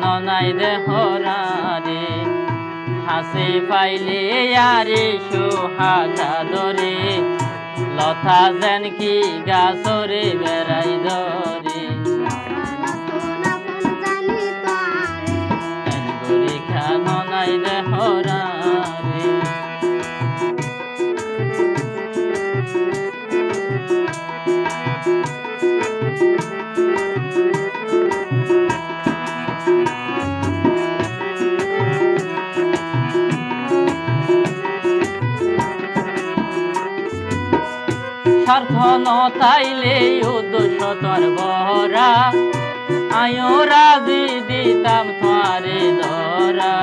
ননাই দেহরারে হাসি পাইলে আরে সোহাগা দরে লতা যেন কি গাছরে বেড়াই ধরে। স্বার্থ নতাইলে উদ্দেশ্য তোর বহরা। আয়ো রাজি দিতাম তোয়ারে ধরা।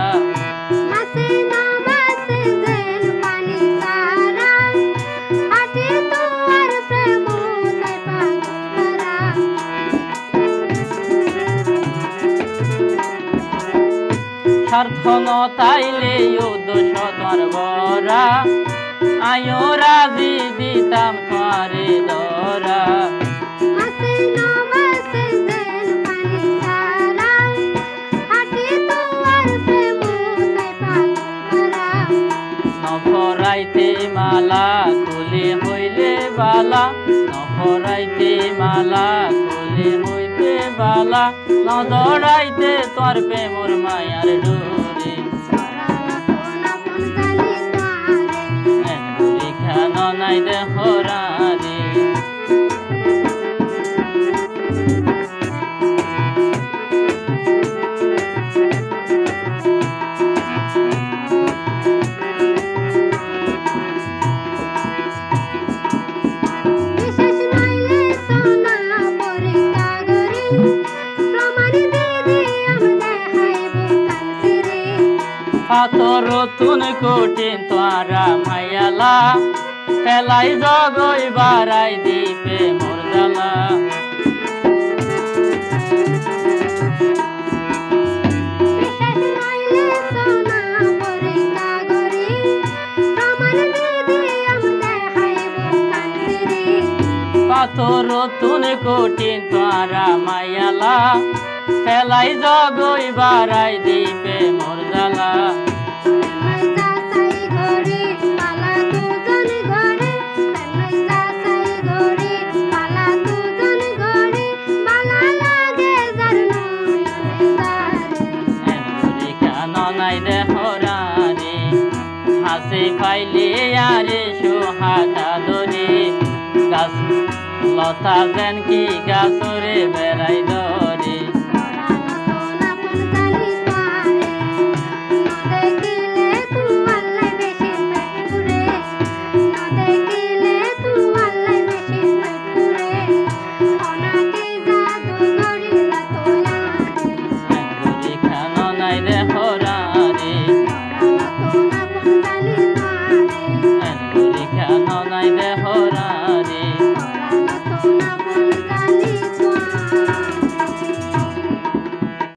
স্বার্থ নতাইলে উদ্দেশ্য তোর। বহরা। আয়ো রাজি দিতাম তোয়ারে ধরা। নফরাইতে মালা কুলে হইলে বালা নফরাইতে মালা কুলে হইতে বালা নদরাইতে তোর প্রেমর মায়ার ডোরে। পাথর তুন কোটিন তোরা মায়ালা ফেলাই জগই বারাই দিপে মোর জ্বালা। পাথর তুন কোটিন তোরা মায়ালা ফেলাই জগই বারাই দিপে মোর জ্বালা এনগুলি খান নাই দেহরারে হাসি পাইলে আরে সোহাগা দরে গাছ লতা যেন কি গাছরে বেড়াই দরে হরা